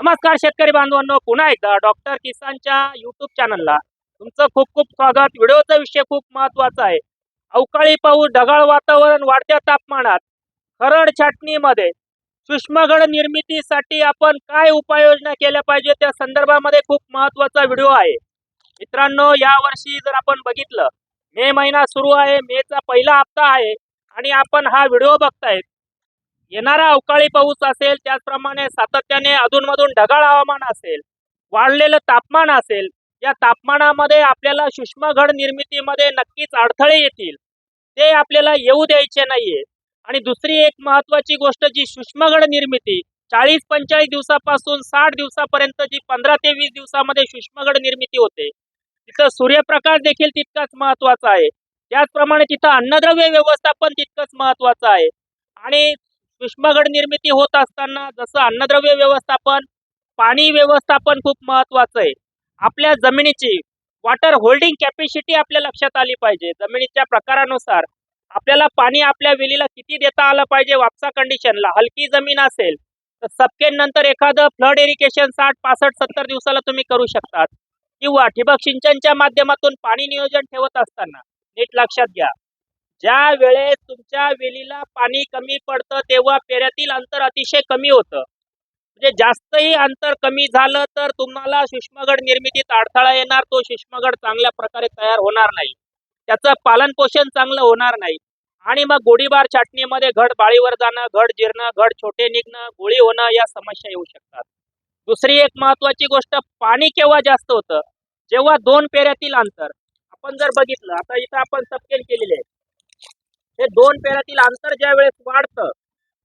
नमस्कार शेतकरी बांधवांनो पुन्हा एकदा डॉक्टर किसानच्या युट्यूब चॅनलला तुमचं खूप खूप स्वागत. व्हिडिओचा विषय खूप महत्त्वाचा आहे. अवकाळी पाऊस ढगाळ वातावरण वाढत्या तापमानात खरड छाटणीमध्ये सूक्ष्मगड निर्मितीसाठी आपण काय उपाययोजना केल्या पाहिजे त्या संदर्भामध्ये खूप महत्त्वाचा व्हिडिओ आहे. मित्रांनो यावर्षी जर आपण बघितलं मे महिना सुरू आहे मेचा पहिला हप्ता आहे आणि आपण हा व्हिडिओ बघतायत. येणारा अवकाळी पाऊस असेल त्याचप्रमाणे सातत्याने अधूनमधून ढगाळ हवामान असेल वाढलेलं तापमान असेल या तापमानामध्ये आपल्याला सूक्ष्मगड निर्मितीमध्ये नक्कीच अडथळे येतील. ते आपल्याला येऊ द्यायचे नाहीये. आणि दुसरी एक महत्वाची गोष्ट जी सूक्ष्मगड निर्मिती चाळीस पंचाळीस दिवसापासून साठ दिवसापर्यंत जी पंधरा ते वीस दिवसामध्ये सूक्ष्मगड निर्मिती होते तिथं सूर्यप्रकाश देखील तितकाच महत्त्वाचा आहे. त्याचप्रमाणे तिथं अन्नद्रव्य व्यवस्थापन तितकंच महत्वाचं आहे. आणि सूक्ष्मगड निर्मिती होत असताना जसं अन्नद्रव्य व्यवस्थापन पाणी व्यवस्थापन खूप महत्वाचं आहे. आपल्या जमिनीची वॉटर होल्डिंग कॅपॅसिटी आपल्या लक्षात आली पाहिजे. जमिनीच्या प्रकारानुसार आपल्याला पाणी आपल्या वेलीला किती देता आलं पाहिजे वापसा कंडिशनला हलकी जमीन असेल तर सबकेन नंतर एखादं फ्लड इरिगेशन साठ पासष्ट सत्तर दिवसाला तुम्ही करू शकतात. किंवा ठिबक सिंचनच्या माध्यमातून पाणी नियोजन ठेवत असताना नीट लक्षात घ्या. ज्या वेळेस तुमच्या वेलीला पाणी कमी पडतं तेव्हा पेऱ्यातील अंतर अतिशय कमी होतं. म्हणजे जास्तही अंतर कमी झालं तर तुम्हाला सूक्ष्मगड निर्मितीत अडथळा येणार तो सूक्ष्मगड चांगल्या प्रकारे तयार होणार नाही. त्याचं पालन पोषण चांगलं होणार नाही. आणि मग गोळीबार छाटणीमध्ये घड बाळीवर जाणं घड जिरणं घड छोटे निघणं गोळी होणं या समस्या येऊ शकतात. दुसरी एक महत्वाची गोष्ट पाणी केव्हा जास्त होतं? जेव्हा दोन पेऱ्यातील अंतर. आपण जर बघितलं आता इथं आपण सपकेल केलेले आहे हे दोन पेऱ्यातील अंतर ज्या वेळेस वाढतं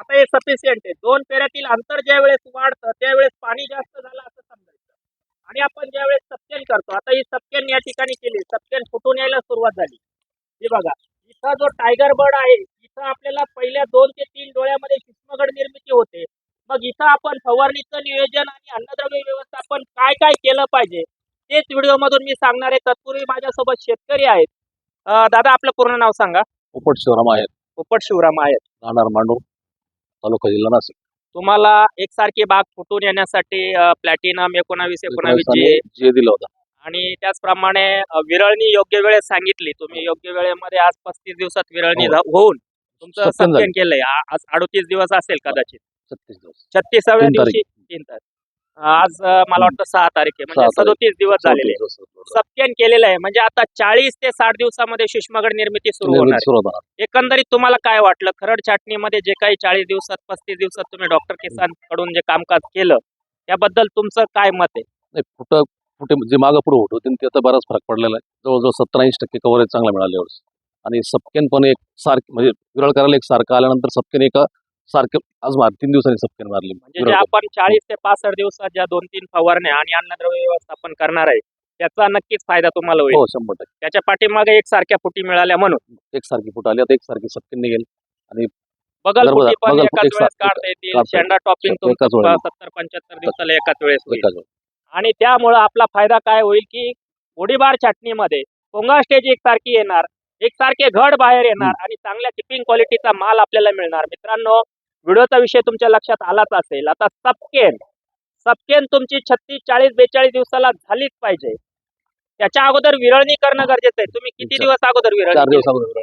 आता हे सफिशियंट आहे. दोन पेऱ्यातील अंतर ज्या वेळेस वाढतं त्यावेळेस पाणी जास्त झालं असं समजायचं. आणि आपण ज्या वेळेस करतो आता ही सपकेन या ठिकाणी केली सपकेन फुटून यायला सुरुवात झाली. हे बघा इथं जो टायगर बर्ड आहे इथं आपल्याला पहिल्या दोन ते तीन डोळ्यामध्ये सूक्ष्मगड निर्मिती होते. मग इथं आपण फवारणीचं नियोजन आणि अन्नद्रव्य व्यवस्थापन काय काय केलं पाहिजे तेच व्हिडिओमधून मी सांगणार आहे. तत्पूर्वी माझ्यासोबत शेतकरी आहेत. दादा आपलं पूर्ण नाव सांगा. पोपट शिवराम आहेत. पोपट शिवराम आहेत. राहणार मांडू तालुका जिल्हा नाशिक. तुम्हाला एकसारखी बाग फुटून येण्यासाठी प्लॅटिनम एकोणावीस एकोणावीस जी. दिलं होतं. आणि त्याचप्रमाणे विरळणी योग्य वेळेत सांगितली. तुम्ही योग्य वेळेमध्ये आज पस्तीस दिवसात विरळणी हो. होऊन तुमचं सत्यान. केलंय. आज अडोतीस दिवस असेल कदाचित. छत्तीस दिवस. छत्तीसाव्या. दिवशी तीन तारीख. आज मला वाटतं सहा तारीख आहे. म्हणजे सहा तारीख. सदोतीस दिवस झालेले. सत्यान केलेलं आहे. म्हणजे आता चाळीस ते साठ दिवसामध्ये सूक्ष्मगड निर्मिती सुरू होणार निर्मिती सुरुवात होणार. आहे. एकंदरीत तुम्हाला काय वाटलं? खरड छाटणीमध्ये जे काही चाळीस दिवसात पस्तीस दिवसात तुम्ही डॉक्टर किसानकडून जे कामकाज केलं त्याबद्दल तुमचं काय मत आहे? नाही फुट फुटे जे मागं पुढे होत होते ते आता बराच फरक पडलेला आहे. जवळजवळ सत्तर ऐंशी टक्के कव्हरेज चांगलं मिळालं यावर्षी आणि सपकेन पण एक सारखं म्हणजे विरळ करायला एक सारखं आल्यानंतर सपकेन एका सारखं आज मार तीन दिवसांनी सपकेन मारली. म्हणजे जे आपण चाळीस ते पासष्ट दिवसात ज्या दोन तीन फवारण्या आणि अन्नद्रव्य व्यवस्थापन करणार आहे त्याचा नक्कीच फायदा तुम्हाला होईल. हो शंभर टक्के. त्याच्या पाठीमागे एक सारख्या फुटी मिळाल्या म्हणून. एक सारखी फुट आली आता एक सारखी सपकेन निघेल. बगल बरोबर, फुटी पण बगल एकाच फुटी वेळेस सारखी काढता येतील. काढता शेंडा टॉपिंग एकाच तुमचं वेळेला. सत्तर पंच्याहत्तर दिवसाला एकाच वेळेस होईल. एकाच वेळेस. आणि त्यामुळं आपला फायदा काय होईल की गोडीबार छाटणीमध्ये पोंगा स्टेज एक सारखी येणार एक सारखे घड बाहेर येणार आणि चांगल्या टिपिंग क्वालिटीचा माल आपल्याला मिळणार. मित्रांनो व्हिडिओचा विषय तुमच्या लक्षात आलाच असेल. आता सपकेन सपकेन तुमची छत्तीस चाळीस बेचाळीस दिवसाला झालीच पाहिजे. त्याच्या अगोदर विरळणी करणं गरजेचं आहे. तुम्ही किती दिवस अगोदर विरळणी विरळ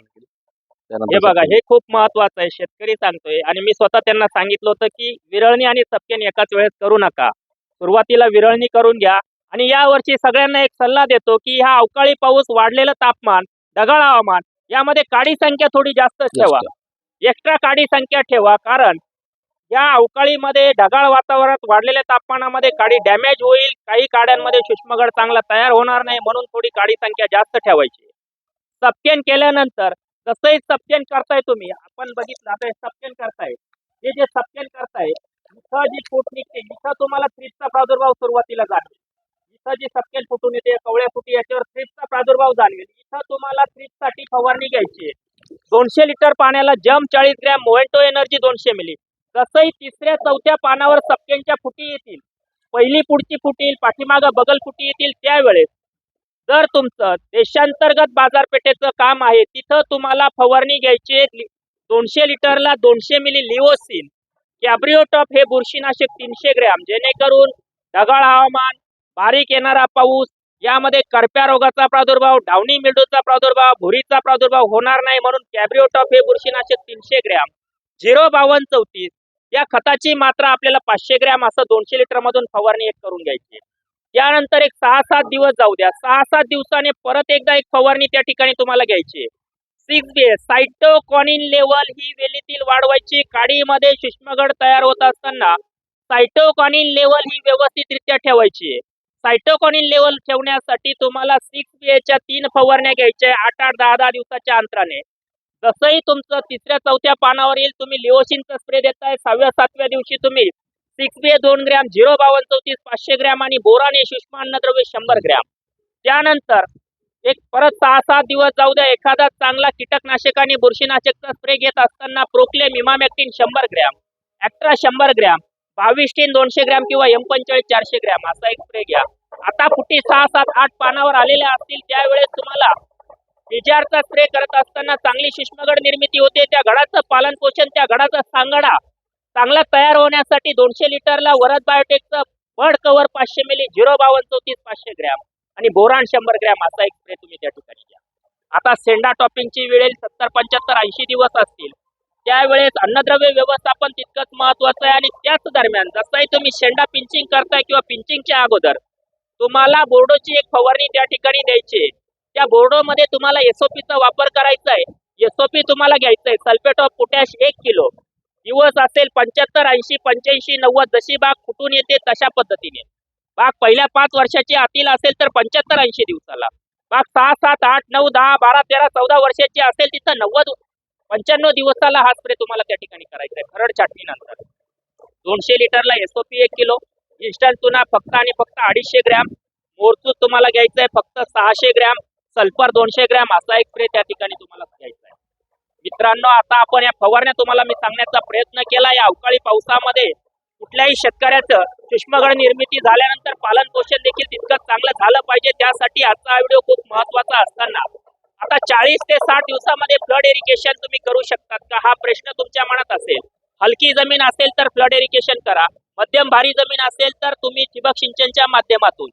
हे बघा. हे खूप महत्वाचं आहे. शेतकरी सांगतोय. आणि मी स्वतः त्यांना सांगितलं होतं की विरळणी आणि सपकेन एकाच वेळेस करू नका. सुरुवातीला विरळणी करून घ्या. आणि या वर्षी सगळ्यांना एक सल्ला देतो की हा अवकाळी पाऊस वाढलेलं तापमान ढगाळ हवामान यामध्ये काडी संख्या थोडी जास्त ठेवा. एक्स्ट्रा काडी संख्या ठेवा कारण या अवकाळीमध्ये ढगाळ वातावरणात वाढलेल्या तापमानामध्ये काडी डॅमेज होईल काही काड्यांमध्ये सूक्ष्मगड चांगला तयार होणार नाही म्हणून थोडी काडी संख्या जास्त ठेवायची. सपकेन केल्यानंतर जसंही सपकेन करताय तुम्ही आपण बघितलं आता हे सपकेन करताय. हे जे सपकेन करताय इथं जी फूट निघते इथं तुम्हाला थ्रीपचा प्रादुर्भाव सुरुवातीला जाणवेल. इथं जी सपकेन फुटून येते कवळ्या फुटी याच्यावर थ्रीपचा प्रादुर्भाव जाणवेल. इथं तुम्हाला थ्रीपसाठी फवारणी घ्यायची आहे. दोनशे लिटर पाण्याला जम चाळीस ग्रॅम मोएंटो एनर्जी दोनशे मिली. तसंही तिसऱ्या चौथ्या पानावर सपकेनच्या फुटी येतील. पहिली पुढची फुटी येईल पाठीमागं बगल फुटी येतील त्यावेळेस. जर तुमचं देशांतर्गत बाजारपेठेचं काम आहे तिथं तुम्हाला फवारणी घ्यायची दोनशे लिटरला दोनशे मिली लिओसिन. कॅब्रिओटॉप हे बुरशीनाशक तीनशे ग्रॅम. जेणेकरून ढगाळ हवामान बारीक येणारा पाऊस यामध्ये करप्या रोगाचा प्रादुर्भाव डावणी मिल्डूचा प्रादुर्भाव भुरीचा प्रादुर्भाव होणार नाही म्हणून कॅब्रिओ टॉप हे बुरशीनाशक तीनशे ग्रॅम झिरो बावन्न चौतीस या खताची मात्रा आपल्याला पाचशे ग्रॅम असं दोनशे लिटर मधून फवारणी एक करून घ्यायची. त्यानंतर एक सहा सात दिवस जाऊ द्या. सहा सात दिवसाने परत एकदा एक फवारणी त्या ठिकाणी तुम्हाला घ्यायची सिक्स बी सायटोकॉनिन लेवल ही वेलीतील वाढवायची काडीमध्ये सूक्ष्मगड तयार होत असताना सायटोकॉनिन लेवल ही व्यवस्थितरित्या ठेवायची सायटोकॉनिन लेवल ठेवण्यासाठी तुम्हाला सिक्स बी एच्या तीन फवारण्या घ्यायच्या आठ आठ दहा दहा दिवसाच्या अंतराने. जसंही तुमचं तिसऱ्या चौथ्या पानावर येईल तुम्ही लिओशिनचा स्प्रे देताय. सहाव्या सातव्या दिवशी तुम्ही सिक्स बी दोन ग्रॅम झिरो बावन्न चौतीस पाचशे ग्रॅम आणि बोराने सूक्ष्म अन्नद्रव्य शंभर ग्रॅम. त्यानंतर एक परत सहा सात दिवस जाऊ द्या. एखादा चांगला कीटकनाशक आणि बुरशीनाशकचा स्प्रे घेत असताना प्रोक्लेम इमामॅक्टिन शंभर ग्रॅम ॲक्ट्रा शंभर ग्रॅम बावीस टीन दोनशे ग्रॅम किंवा एम पंचेचाळीस चारशे ग्रॅम असा एक स्प्रे घ्या. आता कुठे सहा सात आठ पानावर आलेल्या असतील त्यावेळेस तुम्हाला विजारचा स्प्रे करत असताना चांगली शिष्मगड निर्मिती होते. त्या गडाचं पालन पोषण त्या गडाचा सांगडा चांगला तयार होण्यासाठी दोनशे लिटरला वरद बायोटेकचं बर्ड कव्हर पाचशे मिली झिरो बावन्न चौतीस पाचशे ग्रॅम आणि बोराण शंभर ग्रॅम असा एक स्प्रे तुम्ही त्या ठिकाणी घ्या. आता सेंडा टॉपिंगची वेळ सत्तर पंच्याहत्तर ऐंशी दिवस असतील. त्यावेळेस अन्नद्रव्य व्यवस्थापन तितकंच महत्वाचं आहे आणि त्याच दरम्यान जसंही तुम्ही शेंडा पिंचिंग करताय किंवा पिंचिंगच्या अगोदर तुम्हाला बोर्डोची एक फवारणी त्या ठिकाणी द्यायची त्या त्या बोर्डोमध्ये तुम्हाला एसओपीचा वापर करायचा आहे. एसओपी तुम्हाला घ्यायचं आहे. सल्फेट ऑफ पोटॅश एक किलो. दिवस असेल पंच्याहत्तर ऐंशी पंच्याऐंशी नव्वद जशी बाग फुटून येते तशा पद्धतीने. बाग पहिल्या पाच वर्षाची आतील असेल तर पंच्याहत्तर ऐंशी दिवसाला. बाग सहा सात आठ नऊ दहा बारा तेरा चौदा वर्षाची असेल तिथं नव्वद पंच्याण्णव दिवसाला हा स्प्रे तुम्हाला त्या ठिकाणी करायचा आहे. खरड छाटणीनंतर. दोनशे लिटरला एसओपी एक किलो. इन्स्टंट चुना फक्त आणि फक्त अडीचशे ग्रॅम. मोरचूत तुम्हाला घ्यायचं आहे फक्त सहाशे ग्रॅम. सल्फर दोनशे ग्रॅम असा एक स्प्रे त्या ठिकाणी तुम्हाला घ्यायचा आहे मित्रांनो आता आपण या फवारण्या तुम्हाला मी सांगण्याचा प्रयत्न केला. या अवकाळी पावसामध्ये कुठल्याही शेतकऱ्याचं सूक्ष्मगड निर्मिती झाल्यानंतर पालन पोषण देखील तितकंच चांगलं झालं पाहिजे. त्यासाठी आजचा हा व्हिडिओ खूप महत्त्वाचा असताना. आता चाळीस ते साठ दिवसामध्ये फ्लड इरिगेशन तुम्ही करू शकतात का? हा प्रश्न तुमच्या मनात असेल. हलकी जमीन असेल तर फ्लड इरिगेशन करा. मध्यम भारी जमीन असेल तर तुम्ही ठिबक सिंचनच्या माध्यमातून.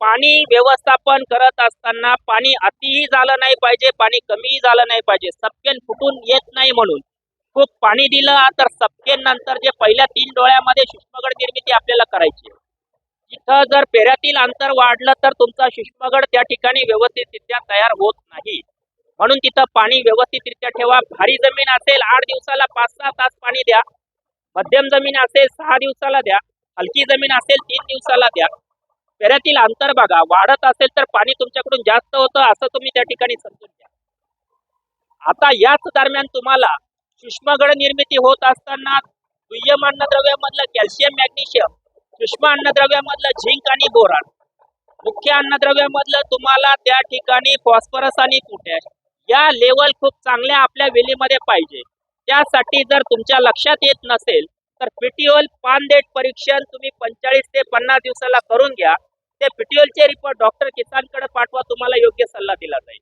पाणी व्यवस्थापन करत असताना पाणी अतिही झालं नाही पाहिजे पाणी कमीही झालं नाही पाहिजे. सपकेन फुटून येत नाही म्हणून. खूप पाणी दिलं तर सपकेन नंतर जे पहिल्या तीन डोळ्यामध्ये सूक्ष्मगड निर्मिती आपल्याला करायची इथं तिथं जर पेऱ्यातील अंतर वाढलं तर तुमचा सूक्ष्मगड त्या ठिकाणी व्यवस्थितरित्या तयार होत नाही. म्हणून तिथं पाणी व्यवस्थितरित्या ठेवा. भारी जमीन असेल आठ दिवसाला पाच सहा तास पाणी द्या. मध्यम जमीन असेल सहा दिवसाला द्या. हलकी जमीन असेल तीन दिवसाला द्या. पेऱ्यातील अंतर बघा. वाढत असेल तर पाणी तुमच्याकडून जास्त होतं असं तुम्ही त्या ठिकाणी समजून घ्या. आता याच दरम्यान तुम्हाला सूक्ष्मगड निर्मिती होत असताना दुय्यम अन्नद्रव्यामधलं कॅल्शियम मॅग्नेशियम सूक्ष्म अन्नद्रव्यामधलं झिंक आणि बोरान. मुख्य अन्नद्रव्यामधलं तुम्हाला त्या ठिकाणी फॉस्फरस आणि पोटॅश. या लेवल खूप चांगल्या आपल्या वेलीमध्ये पाहिजे. त्यासाठी जर तुमच्या लक्षात येत नसेल तर पीटीओल पानदेट परीक्षण तुम्ही पंचेचाळीस ते पन्नास दिवसाला करून घ्या. ते पीटीओलचे रिपोर्ट डॉक्टर किसानकडे पाठवा तुम्हाला योग्य सल्ला दिला जाईल.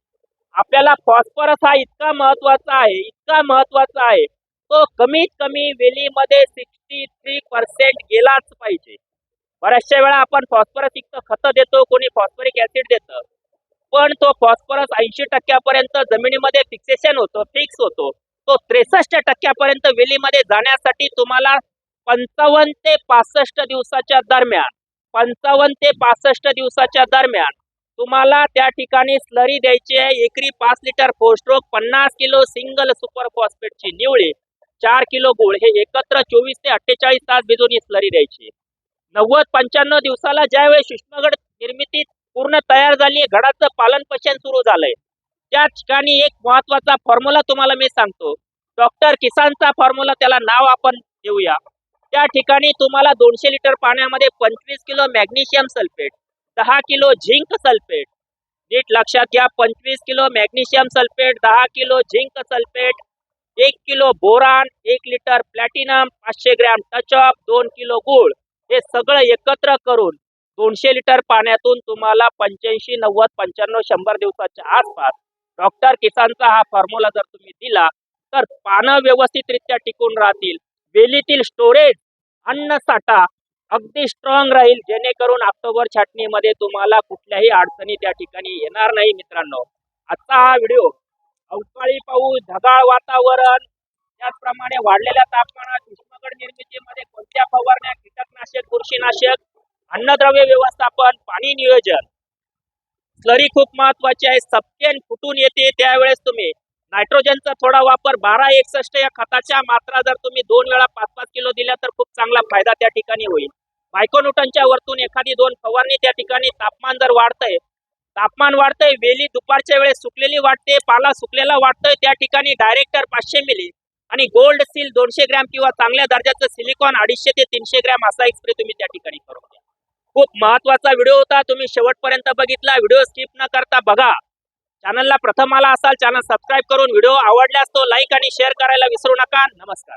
आपल्याला फॉस्फरस हा इतका महत्त्वाचा आहे इतका महत्त्वाचा आहे. तो कमीत कमी वेलीमध्ये सिक्स्टी थ्री पर्सेंट गेलाच पाहिजे. बऱ्याचशा वेळा आपण फॉस्फरस इतकं खतं देतो कोणी फॉस्फरिक ऍसिड देतं. पण तो फॉस्फरस ऐंशी टक्क्यापर्यंत जमिनीमध्ये फिक्सेशन होतो फिक्स होतो. तो त्रेसष्ट टक्क्यापर्यंत वेलीमध्ये जाण्यासाठी तुम्हाला पंचावन्न ते पासष्ट दिवसाच्या दरम्यान पंचावन्न ते पासष्ट दिवसाच्या दरम्यान तुम्हाला त्या ठिकाणी स्लरी द्यायची आहे. एकरी पाच लिटर फोस्ट्रोक पन्नास किलो सिंगल सुपर फॉस्फेटची निवळी चार किलो गुळ हे एकत्र चोवीस ते अठ्ठेचाळीस तास भिजून ही स्लरी द्यायची. नव्वद पंच्याण्णव दिवसाला ज्यावेळेस सूक्ष्मगड निर्मितीत पूर्ण तयार झाली आहे. घडाचं पालन पोषण सुरू झालंय. त्या ठिकाणी एक महत्त्वाचा फॉर्म्युला तुम्हाला मी सांगतो. डॉक्टर किसानचा फॉर्म्युला त्याला नाव आपण देऊया. त्या ठिकाणी तुम्हाला दोनशे लिटर पाण्यामध्ये पंचवीस किलो मॅग्नेशियम सल्फेट दहा किलो झिंक सल्फेट नीट लक्षात घ्या पंचवीस किलो मॅग्नेशियम सल्फेट दहा किलो झिंक सल्फेट एक किलो बोरान एक लिटर प्लॅटिनम पाचशे ग्रॅम टचअप दोन किलो गुळ. हे सगळं एकत्र करून दोनशे लिटर पाण्यातून तुम्हाला पंच्याऐंशी नव्वद पंच्याण्णव शंभर दिवसाच्या आसपास डॉक्टर किसानचा हा फॉर्म्युला जर तुम्ही दिला तर पानं व्यवस्थितरित्या टिकून राहतील. वेलीतील स्टोरेज अन्न साठा अगदी स्ट्रॉंग राहील जेणेकरून ऑक्टोबर छाटणीमध्ये तुम्हाला कुठल्याही अडचणी त्या ठिकाणी येणार नाही मित्रांनो. आजचा हा व्हिडिओ अवकाळी पाऊस ढगाळ वातावरण त्याचप्रमाणे वाढलेल्या तापमानात उष्मगड निर्मितीमध्ये कोणत्या फवारण्या कीटकनाशक बुरशीनाशक अन्नद्रव्य व्यवस्थापन पाणी नियोजन. स्लरी खूप महत्वाची आहे. सपकेन फुटून येते त्यावेळेस तुम्ही. नायट्रोजनचा थोडा वापर बारा एकसष्ट या खताच्या मात्रा जर तुम्ही दोन वेळा पाच पाच किलो दिल्या तर खूप चांगला फायदा त्या ठिकाणी होईल. मायक्रोन्यूटनच्या वरतून एखादी दोन फवारणी त्या ठिकाणी तापमान जर वाढतंय तापमान वाढतंय वेली दुपारच्या वेळेस सुकलेली वाटते पाला सुकलेला वाटतोय त्या ठिकाणी डायरेक्टर पाचशे मिली. आणि गोल्ड सील दोनशे ग्रॅम किंवा चांगल्या दर्जाचं सिलिकॉन अडीचशे ते तीनशे ग्रॅम असा एक स्प्रे तुम्ही त्या ठिकाणी करून घ्या. खूप महत्त्वाचा व्हिडिओ होता. तुम्ही शेवटपर्यंत बघितला. व्हिडिओ स्किप न करता बघा. चॅनलला प्रथम आला असाल चॅनल सबस्क्राईब करून व्हिडिओ आवडल्यास तो लाईक आणि शेअर करायला विसरू नका. नमस्कार.